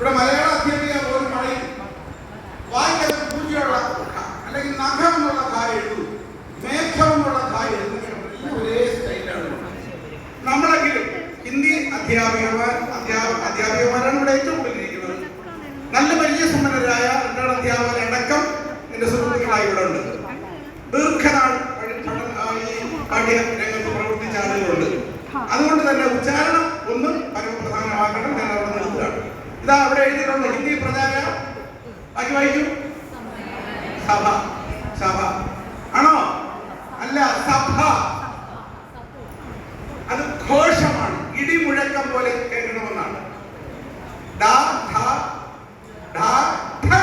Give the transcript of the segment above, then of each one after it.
ഇവിടെ മലയാള അധ്യാപിക പോലും പറയും വായിക്കാൻ പൂജയുള്ള അല്ലെങ്കിൽ നഖം എന്നുള്ള കായ എഴുതും മേഘം എന്നുള്ള കായ എഴുതുന്ന. ഒരേ സ്റ്റൈലാണ്. നമ്മളെങ്കിലും ഹിന്ദി അധ്യാപികമാർ അധ്യാപക അധ്യാപികമാരാണ് ഇവിടെ ഏറ്റവും കൂടുതൽ നല്ല രണ്ടാം റിട്ടയർഡ് അധ്യാപകരടക്കം എന്റെ സുഹൃത്തുക്കളായി ഇവിടെ ഉണ്ട്. ദീർഘനാൾ ഈ പാഠ്യ രംഗത്ത് പ്രവർത്തിച്ച ആളുകളുണ്ട്. അതുകൊണ്ട് തന്നെ ഉച്ചാരണം ഒന്ന് പരമപ്രധാനമാക്കണം ഞാൻ ഇതാ അവിടെ എഴുതിയിട്ടുണ്ട് ഹിന്ദി പ്രചാര. ബാക്കി വായിക്കൂ. സഭ സഭ ആണോ അല്ല സഭ അത് ഘോഷമാണ് ഇടിമുഴക്കം പോലെ കേൾക്കണമെന്നാണ് ഡാ, ധ, ഡാ, ധ, ന.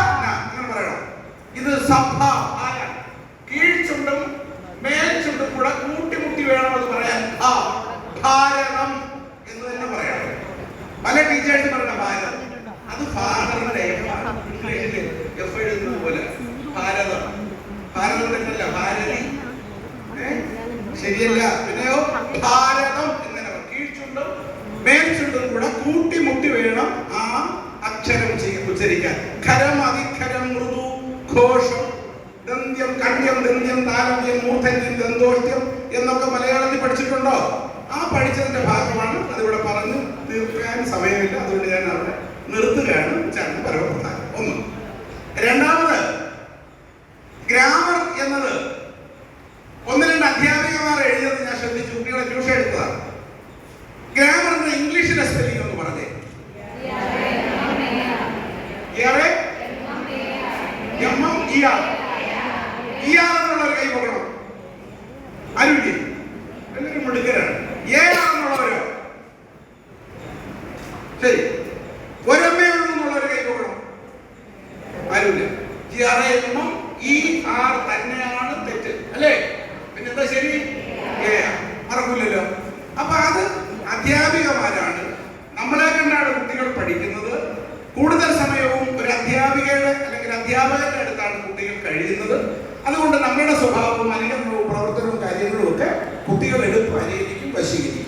ഇങ്ങനെ പറയണം ഇത് സഭ ആരാണ് കീഴ്ചുണ്ടും മേൽചുണ്ടും കൂടെ കൂട്ടിമുട്ടി വേണം അത് പറയാൻ ആ ഭാരതം എന്ന് തന്നെ പറയണം പല ടീച്ചേഴ്സ് പറയുന്ന ഭാരതം അത് ഫാദറിന്റെ ഇംഗ്ലീഷിൽ എഫ് എഴുതുന്നത് പോലെ ഭാരതം ഭാരതം എന്നല്ല ഭാരതി ഏ? ശരിയല്ല. പിന്നെയോ ഭാരതം എങ്ങനെ കീഴ്ചുണ്ടും മേൽചുണ്ടും കൂടെ കൂട്ടിമുട്ടി വേണം ആ അക്ഷരം ഉച്ചരിക്കാൻ. ഖരം അതിഖരം മൃദു ഘോഷം ദന്ത്യം കണ്യം ദന്ത്യം താരന്യം മൂർധന്യം ദന്തോഷ്യം എന്നൊക്കെ മലയാളത്തിൽ പഠിച്ചിട്ടുണ്ടോ? ആ പഠിച്ചതിന്റെ ഭാഗമാണ് അതിവിടെ പറഞ്ഞു തീർക്കാൻ സമയമില്ല. അതുകൊണ്ട് ഞാൻ അവിടെ നിർത്തുകയാണ്. ഉച്ചാരണം പരമപ്രധാനം. ഒന്ന്. രണ്ടാമത് ഗ്രാമർ എന്നത് ഒന്ന് രണ്ട് അധ്യാപികമാർ എഴുതിയത് ഞാൻ ശ്രദ്ധിച്ചു കുട്ടികളെ ട്യൂഷൻ എടുത്തതാണ് ഗ്രാമറിന്റെ ഇംഗ്ലീഷിലെ സ്പെല്ലിംഗ് ഒന്ന് പറഞ്ഞേ ഏറെ M M E R E R എന്നുള്ള ഒരു കൈ പോകണം ആരുമില്ലേ എല്ലാവരും മിടുക്കരാണ് ഏ ആണെന്നുള്ളവരോ ശരി ഒരമ്മേ ഉള്ളൂ എന്നുള്ള ഒരു കൈ പോകണം ആരുമില്ല G R A M M E R തന്നെയാണ് തെറ്റ് അല്ലേ പിന്നെ എന്താ ശരി ഏ മറക്കൂലല്ലോ അപ്പൊ അത് അധ്യാപികമാരാണ് നമ്മളെ കണ്ടാണ് കുട്ടികൾ പഠിക്കുന്നത് കൂടുതൽ സമയവും ഒരു അധ്യാപികയുടെ അല്ലെങ്കിൽ അധ്യാപകന്റെ അടുത്താണ് കുട്ടികൾ കഴിയുന്നത്. അതുകൊണ്ട് നമ്മുടെ സ്വഭാവവും അനുകരണവും പ്രവർത്തനവും കാര്യങ്ങളും ഒക്കെ കുട്ടികൾ എടുത്ത് പരിഹരിക്കും വശീകരിക്കും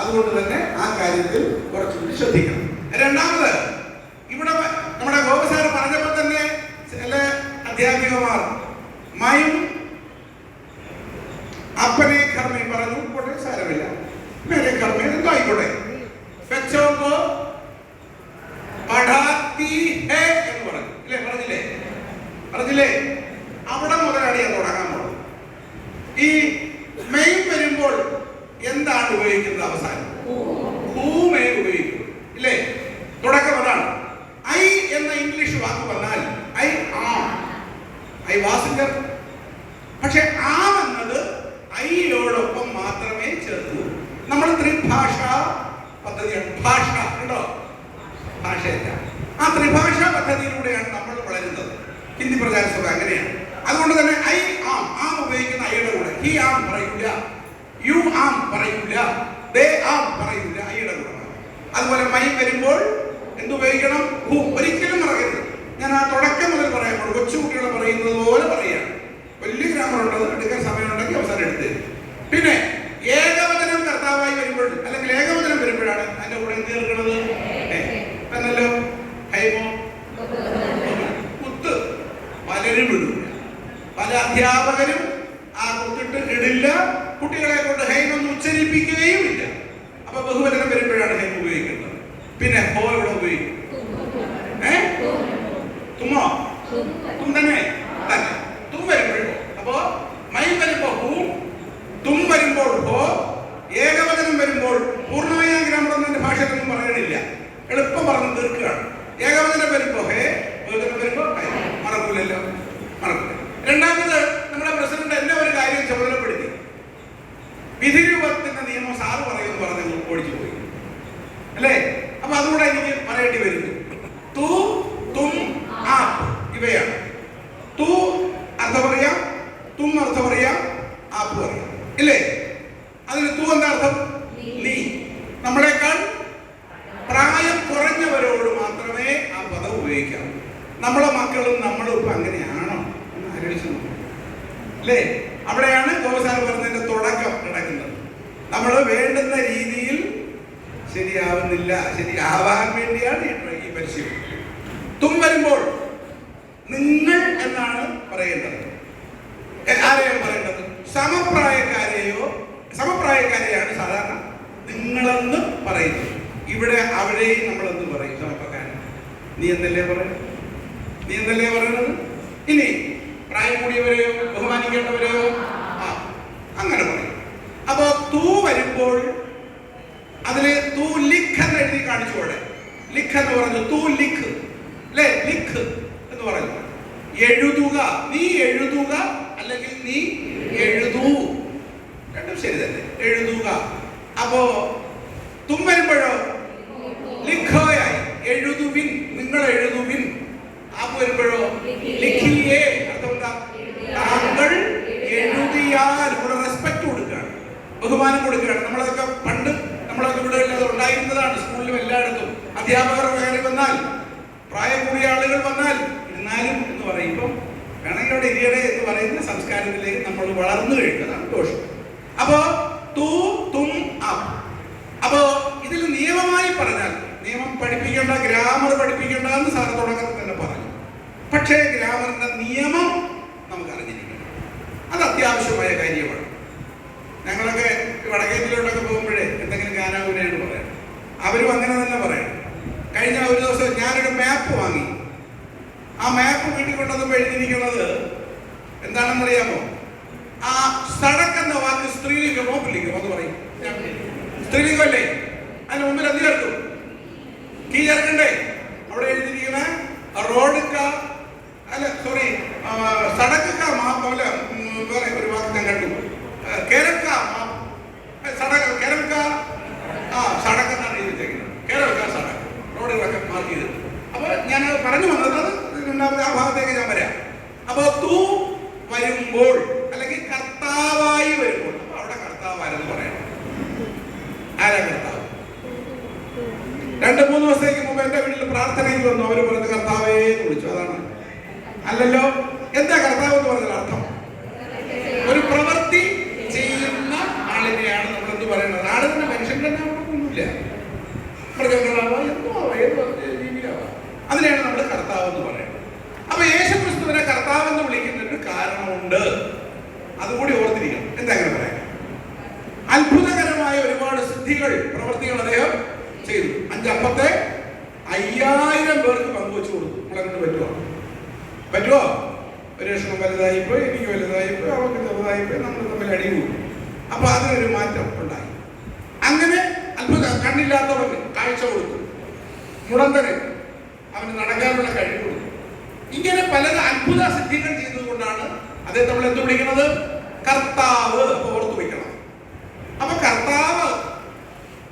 അതുകൊണ്ട് തന്നെ ആ കാര്യത്തിൽ കുറച്ചുകൂടി ശ്രദ്ധിക്കണം. രണ്ടാമത് ഇവിടെ നമ്മുടെ ഗോപസാർ പറഞ്ഞപ്പോൾ തന്നെ ചില അധ്യാപികമാർ മയം അപ്പനെ ഘർമ്മയും പറഞ്ഞു പോട്ടെ സാരമില്ല മേരെ ഘർമ്മയും എന്തോ ആയിക്കോട്ടെ ബച്ചോങ്കോ പഠാത്തി ഹേ എന്ന് പറഞ്ഞു ഇല്ലേ പറഞ്ഞില്ലേ പറഞ്ഞില്ലേ അവിടെ മുതലാണ് ഞാൻ തുടങ്ങാൻ പോകുന്നത് ഈ മെയിൻ വരുമ്പോൾ എന്താണ് ഉപയോഗിക്കുന്നത് അവസാനം ഭൂമേ ഉപയോഗിക്കും ഇല്ലേ തുടക്കം അതാണ് ഐ എന്ന ഇംഗ്ലീഷ് വാക്ക് വന്നാൽ ഐ ആം ഐ വാസിംഗർ പക്ഷെ ആ എന്നത് ഐയോടൊപ്പം മാത്രമേ ചേർക്കൂ. നമ്മൾ ത്രിഭാഷ പദ്ധതിയാണ് ഭാഷ കേട്ടോ? ഭാഷയല്ല. ആ ത്രിഭാഷ പദ്ധതിയിലൂടെയാണ് നമ്മൾ വളരുന്നത്. ഹിന്ദി പ്രചാര സഭ അങ്ങനെയാണ്. അതുകൊണ്ട് തന്നെ ഐ ആം ആം ഉപയോഗിക്കുന്ന ഐയുടെ കൂടെ. ഹി ആം പറയില്ല യു ആം പറയില്ല ദേ ആം പറയില്ല ഐയുടെ കൂടെ. അതുപോലെ മൈ വരുമ്പോൾ എന്തുപയോഗിക്കണം ഹു. ഒരിക്കലും പറയരുത് ഞാൻ ആ തുടക്കം മുതൽ പറയാൻ കൊച്ചുകുട്ടികളെ പറയുന്നത് പോലെ പറയുകയാണ്. വലിയ ഗ്രാമർ ഉണ്ടത് എടുക്കാൻ സമയമുണ്ടെങ്കിൽ അവസാനം എടുത്ത്. പിന്നെ ഏകവചനം കർത്താവായി വരുമ്പോൾ അല്ലെങ്കിൽ ഏകവചനം വരുമ്പോഴാണ് അതിന്റെ കൂടെ എന്ത് എന്നല്ലോ ഹൈമോ? കുത്ത്. പലരും ഇടില്ല പല അധ്യാപകരും ആ കുത്തിട്ട് ഇടില്ല. കുട്ടികളെ കൊണ്ട് ഹൈമൊന്നും ഉച്ചരിപ്പിക്കുകയും ഇല്ല. അപ്പൊ ബഹുവചനം വരുമ്പോഴാണ് ഹൈം ഉപയോഗിക്കുന്നത് പിന്നെ ഹോ ഇവിടെ ഉപയോഗിക്കും ഏ തുമ്മോ തും തന്നെ തന്നെ തും വരുമ്പോഴോ അപ്പോ മൈ വരുമ്പോ ഹൂ തും വരുമ്പോൾ ഹോ ഏകവചനം വരുമ്പോൾ പൂർണമായ ഗ്രാമർ എന്നതിന്റെ ഭാഷയിലൊന്നും പറയണില്ല എളുപ്പം പറഞ്ഞു തീർക്കുകയാണ് ഏകവചനം വരുമ്പോ ഹേ ബഹുവചനം വരുമ്പോ ഹൈ മറക്കൂലല്ലോ മറക്കൂല രണ്ടാമത് നമ്മുടെ പ്രസിഡന്റ് എന്നെ ഒരു കാര്യം ചുമതലപ്പെടുത്തി വിധിരൂപത്തിന്റെ നിയമം സാറ് പറയുമെന്ന് പറഞ്ഞു ഓടിച്ചു പോയി അല്ലേ അപ്പൊ അതുകൂടെ എനിക്ക് പറയേണ്ടി വരുന്നു തു തും ആപ്പ് ഇവയാണ് തു അർത്ഥം പറയാം തും അർത്ഥം അറിയാം ആപ്പ് പറയാം ഇല്ലേ? അതിന് തൂ എന്താ അർത്ഥം? നീ നമ്മളെക്കാൾ പ്രായം കുറഞ്ഞവരോട് മാത്രമേ ആ പദം ഉപയോഗിക്കാവൂ. നമ്മളെ മക്കളും നമ്മളും ഇപ്പൊ അങ്ങനെയാണോ എന്ന് ആലോചിച്ചു അല്ലേ അവിടെയാണ് ഗോപസാർ പറഞ്ഞതിന്റെ തുടക്കം കിടക്കുന്നത്. നമ്മൾ വേണ്ടുന്ന രീതിയിൽ ശരിയാവുന്നില്ല ശരിയാവാൻ വേണ്ടിയാണ് ഈ പരിശീലനം. തും വരുമ്പോൾ നിങ്ങൾ എന്നാണ് പറയേണ്ടത്? ആരെയാണ് പറയേണ്ടത്? സമപ്രായക്കാരെയോ സമപ്രായക്കാരെയാണ് സാധാരണ നിങ്ങളെന്ന് പറയുന്നത്. ഇവിടെ അവരെയും നമ്മളെന്ന് പറയും സമപ്രകാരം നീ എന്നല്ലേ പറയുന്നത് നീ എന്നല്ലേ പറയുന്നത് ഇനി പ്രായം കൂടിയവരെയോ ബഹുമാനിക്കേണ്ടവരെയോ? ആ അങ്ങനെ പറയും. അപ്പോ തൂ വരുമ്പോൾ അതിൽ തൂ ലിഖ് എന്ന് എഴുതി കാണിച്ചു കൂടെ? ലിഖ് എന്ന് പറഞ്ഞു തൂ ലിഖ്. അല്ലേ ലിഖ് എന്ന് പറഞ്ഞു എഴുതുക. നീ എഴുതുക നീ എഴുതൂ. രണ്ടും ശരി തന്നെ. എഴുതുക. അപ്പോ സംസ്കാരത്തിലേക്ക് നമ്മൾ വളർന്നു കഴിഞ്ഞതാണ് ദോഷം. അപ്പോ തൂ തും അപ്പോ ഇതിൽ നിയമമായി പറഞ്ഞാൽ നിയമം പഠിപ്പിക്കേണ്ട ഗ്രാമർ പഠിപ്പിക്കേണ്ട എന്ന് സാറ് തുടക്കത്തിൽ തന്നെ പറഞ്ഞു. പക്ഷേ ഗ്രാമറിന്റെ നിയമം നമുക്ക് അറിഞ്ഞിരിക്കണം അത് അത്യാവശ്യമായ കാര്യമാണ്. ഞങ്ങളൊക്കെ വടക്കേത്തിലോട്ടൊക്കെ പോകുമ്പോഴേ എന്തെങ്കിലും ഗാനാവിനോട് പറയാം. അവരും അങ്ങനെ തന്നെ പറയണം കഴിഞ്ഞ ഒരു ദിവസം ഞാനൊരു മാപ്പ് വാങ്ങി. ആ മാപ്പ് വീട്ടിൽ കൊണ്ടുവന്നപ്പോൾ എഴുതിയിരിക്കുന്നത് എന്താണെന്നറിയാമോ? ആ സടക്ക് എന്ന വാക്ക് സ്ത്രീലിംഗം പുല്ലിംഗമോ എന്ന് പറയും. സ്ത്രീലിംഗം അല്ലേ അതിന് മുമ്പിൽ എന്ത് ചേർത്തു കീ ചേർക്കണ്ടേ? അവിടെ എഴുതിയിരിക്കുന്ന റോഡ് കാ അല്ല സോറി സടക്ക് കാ മാ വേറെ ഒരു വാക്ക് ഞാൻ കണ്ടു കേരക്ക സടക്ക് കേരക്ക ആ സടക്ക് എന്നാണ് എഴുതിയിരിക്കുന്നത് കേരക്ക സടക്ക് റോഡുകളൊക്കെ മാർക്ക് ചെയ്ത് അപ്പൊ ഞാൻ പറഞ്ഞു വന്നത് അത് രണ്ടാമത്തെ ആ ഭാഗത്തേക്ക് ഞാൻ വരാം അപ്പൊ തൂ വരുമ്പോൾ അല്ലെങ്കിൽ കർത്താവായി വരുമ്പോൾ അപ്പൊ അവിടെ കർത്താവാരെന്ന് പറയണം ആരാ കർത്താവ് രണ്ട് മൂന്ന് ദിവസത്തേക്ക് മുമ്പ് എന്റെ വീട്ടിൽ അവർ പറഞ്ഞു കർത്താവേ എന്ന് വിളിച്ചു. അതാണ്. അല്ലല്ലോ എന്താ കർത്താവ് എന്ന് പറഞ്ഞത് അർത്ഥം? ഒരു പ്രവൃത്തി ചെയ്യുന്ന ആളിനെയാണ് നമ്മൾ എന്ത് പറയുന്നത് ആൾ തന്നെ മനുഷ്യൻ തന്നെ ഒന്നുമില്ല മൃഗങ്ങളാവാ എന്തോ ഏതോ അതിനെയാണ് നമ്മൾ കർത്താവ് എന്ന് പറയുന്നത്. അപ്പൊ യേശു ക്രിസ്തുവിനെ കർത്താവ് എന്ന് വിളിക്കുന്നതിന് കാരണമുണ്ട്. അതുകൂടി ഓർത്തിരിക്കണം. എന്താ അങ്ങനെ പറയാം അത്ഭുതകരമായ ഒരുപാട് സിദ്ധികൾ പ്രവർത്തികൾ അദ്ദേഹം ചെയ്തു. അഞ്ചപ്പത്തെ അയ്യായിരം കൊണ്ട് പറ്റുമോ പറ്റുമോ ഒരു ലക്ഷണം വലുതായി പോയി എനിക്ക് വലുതായി പോയി അവർക്ക് ചെറുതായിപ്പോയി നമ്മൾ തമ്മിൽ അടി കൂടും. അപ്പൊ അതിനൊരു മാറ്റം ഉണ്ടായി. അങ്ങനെ അത്ഭുത കണ്ണില്ലാത്തവന് കാഴ്ച കൊടുത്തു. മുടന്തന് അവന് നടക്കാനുള്ള കഴിവ് കൊടുത്തു. ഇങ്ങനെ പല അത്ഭുത സിദ്ധികൾ ചെയ്തതുകൊണ്ടാണ് അദ്ദേഹം നമ്മൾ എന്ത് വിളിക്കുന്നത്? കർത്താവ് ഓർത്തു വെക്കണം. അപ്പൊ കർത്താവ്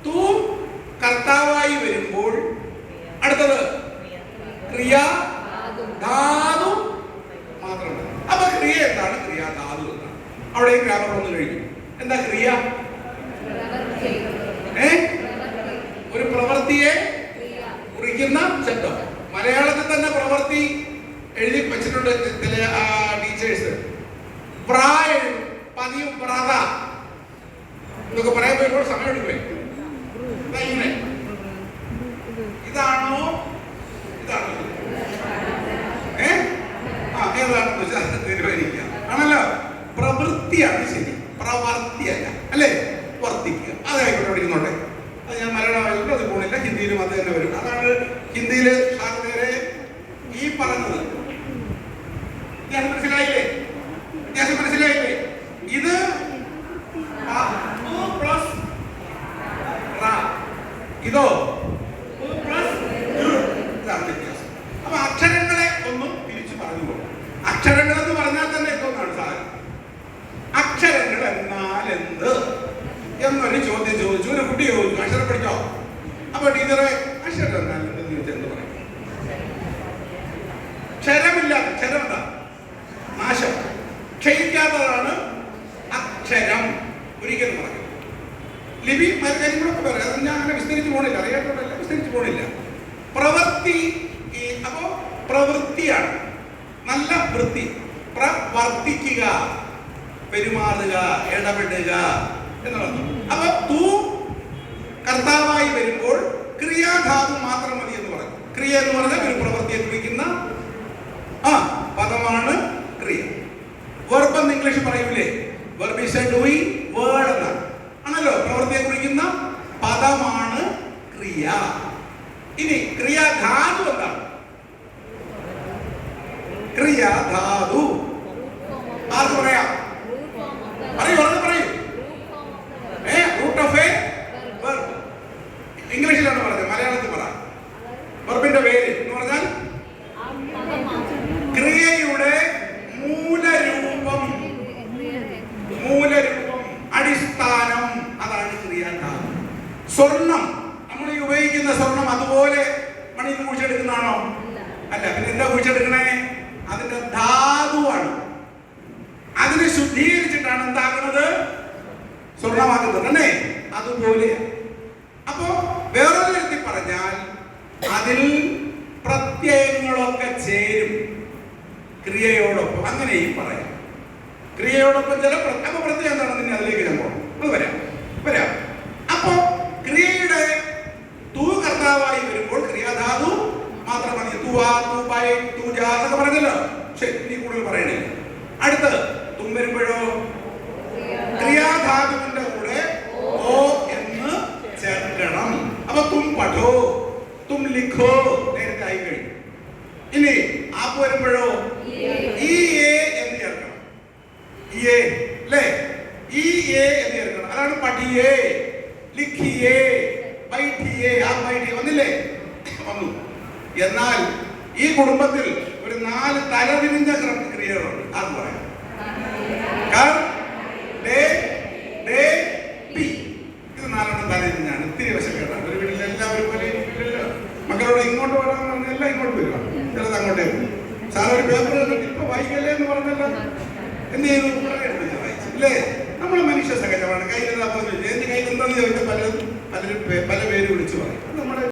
തൂ കർത്താവായി വരുമ്പോൾ അടുത്തത് ക്രിയ ധാതു മാത്രമാണ്. അപ്പൊ ക്രിയ എന്താണ്? ക്രിയ ധാതു എന്താണ് അവിടെ ഗ്രാമർ വന്നു കഴിഞ്ഞു എന്താ ക്രിയ? ഒരു പ്രവൃത്തിയെ കുറിക്കുന്ന ശബ്ദം. മലയാളത്തിൽ തന്നെ പ്രവൃത്തി എഴുതി വെച്ചിട്ടുണ്ട് ചില ടീച്ചേഴ്സ് പ്രായ പതിയും പ്രാത. എന്നൊക്കെ പറയാൻ പോയപ്പോൾ സമയം എടുക്കുമേ ഇതാണോ ഏ? ആ ഏതാണെന്ന് വെച്ചാൽ തീരുമാനിക്കുക ആണല്ലോ? പ്രവൃത്തിയാണ് ശരി. പ്രവർത്തിയല്ല. അല്ലേ? വർത്തിക്കുക. അതായിക്കോട്ടെ പഠിക്കുന്നോട്ടെ അത് ഞാൻ മലയാളമായാലും അത് പോണില്ല. ഹിന്ദിയിലും അത് തന്നെ വരും അതാണ് ഹിന്ദിയിൽ നേരെ ഈ പറഞ്ഞത്. ഞാൻ മനസ്സിലായില്ലേ? വ്യത്യാസം മനസ്സിലായില്ലേ? ഇത് ഉ ഇതോ ഉ plus ഋ. ഇതാണ് വ്യത്യാസം അപ്പൊ അക്ഷരങ്ങളെ ഒന്നും തിരിച്ചു പറഞ്ഞു പോകും അക്ഷരങ്ങൾ എന്ന് പറഞ്ഞാൽ തന്നെ എന്തോന്നാണ് സാധനം അക്ഷരങ്ങൾ എന്നാൽ എന്ത് എന്നൊരു ചോദ്യം ചോദിച്ചു. ഒരു കുട്ടി ചോദിച്ചു. അക്ഷരം പഠിച്ചോ? അപ്പൊ ടീച്ചറെ അക്ഷരം എന്നാൽ എന്തെന്ന് ചോദിച്ചാൽ എന്ത് പറയും? ക്ഷരമില്ല ക്ഷരം എന്താ നാശം. ക്ഷയിക്കാത്തതാണ് അക്ഷരം. ഒരിക്കലും പറയും ലിപി കാര്യങ്ങളൊക്കെ പറയാം. അത് ഞാൻ അങ്ങനെ വിസ്തരിച്ച് പോണില്ല. അറിയാത്തോടല്ല വിസ്തരിച്ച് പോണില്ല. പ്രവൃത്തി അപ്പോ പ്രവൃത്തിയാണ്. നല്ല വൃത്തി. പ്രവർത്തിക്കുക പെരുമാറുക ഇടപെടുക എന്നുള്ളത് അപ്പൊ തൂ കർത്താവായി വരുമ്പോൾ ക്രിയാധാതു മാത്രം മതി എന്ന് പറയും. ക്രിയ എന്ന് പറഞ്ഞാൽ ഒരു പ്രവൃത്തിയെ കുറിക്കുന്ന ആ പദമാണ് ക്രിയ. വെർബ് എന്ന് ഇംഗ്ലീഷ് പറയൂലേ? Verb is a doing word ആണല്ലോ? പ്രവൃത്തിയെ കുറിക്കുന്ന പദമാണ് ക്രിയ. ഇനി ക്രിയാധാതു എന്താണ് ക്രിയാധാതു ആർക്ക് പറയാം? പറയൂ ഉറക്കെ പറയൂ? ഏ റൂട്ട് ഓഫ് എ ഇംഗ്ലീഷിലാണ് പറഞ്ഞത് മലയാളത്തിൽ പറ. വെർബിന്റെ പേര് എന്ന് പറഞ്ഞാൽ ക്രിയയുടെ മൂലരൂപം. മൂലരൂപം അടിസ്ഥാനം. അതാണ് ക്രിയാധാതു സ്വർണം നമ്മൾ ഈ ഉപയോഗിക്കുന്ന സ്വർണം അതുപോലെ മണിന്ന് കുഴിച്ചെടുക്കുന്നതാണോ? അല്ല പിന്നെ എന്താ കുഴിച്ചെടുക്കണേ? അതിന്റെ ധാതുവാണ്. അതിനെ ശുദ്ധീകരിച്ചിട്ടാണ് എന്താകുന്നത്? സ്വർണമാക്കുന്നത് അല്ലേ? അതുപോലെ അപ്പോ വേറൊരു തരത്തിൽ പറഞ്ഞാൽ അതിൽ പ്രത്യയങ്ങളൊക്കെ ചേരും. ക്രിയയോടൊപ്പം. അങ്ങനെയും പറയാം. ക്രിയയോടൊപ്പം ചില അപ്പൊ പ്രത്യയം എന്താണെന്ന് ഇനി അതിലേക്ക് ഞാൻ പോകണം അത് വരാം. വരാം. അപ്പോ ക്രിയയുടെ തൂ കർത്താവായി വരുമ്പോൾ ക്രിയാധാതു മാത്രം എന്നൊക്കെ പറഞ്ഞല്ലോ ശരി ഇനി കൂടുതൽ പറയണേ അടുത്ത് തും വരുമ്പോഴോ ക്രിയാധാതുവിന്റെ കൂടെ ഓ എന്ന് ചേർക്കണം. അപ്പൊ തും പഠോ തും ലിഖോ നേരത്തെ ആയി കഴിഞ്ഞു. ഇനി ആപ്പ് വരുമ്പോഴോ? ഈ എ എന്ന് ചേർക്കണം. ഈ എ അല്ലേ? ഈ എ എന്ന് ചേർക്കണം. അതാണ് പഠിയേ ലിഖിയേ ബൈഠിയേ ആ ബൈഠിയേ വന്നില്ലേ? വന്നു. എന്നാൽ ഈ കുടുംബത്തിൽ ഒരു നാല് തലതിരിഞ്ഞ ക്രമ ക്രിയകളുണ്ട് അത് പറയാം.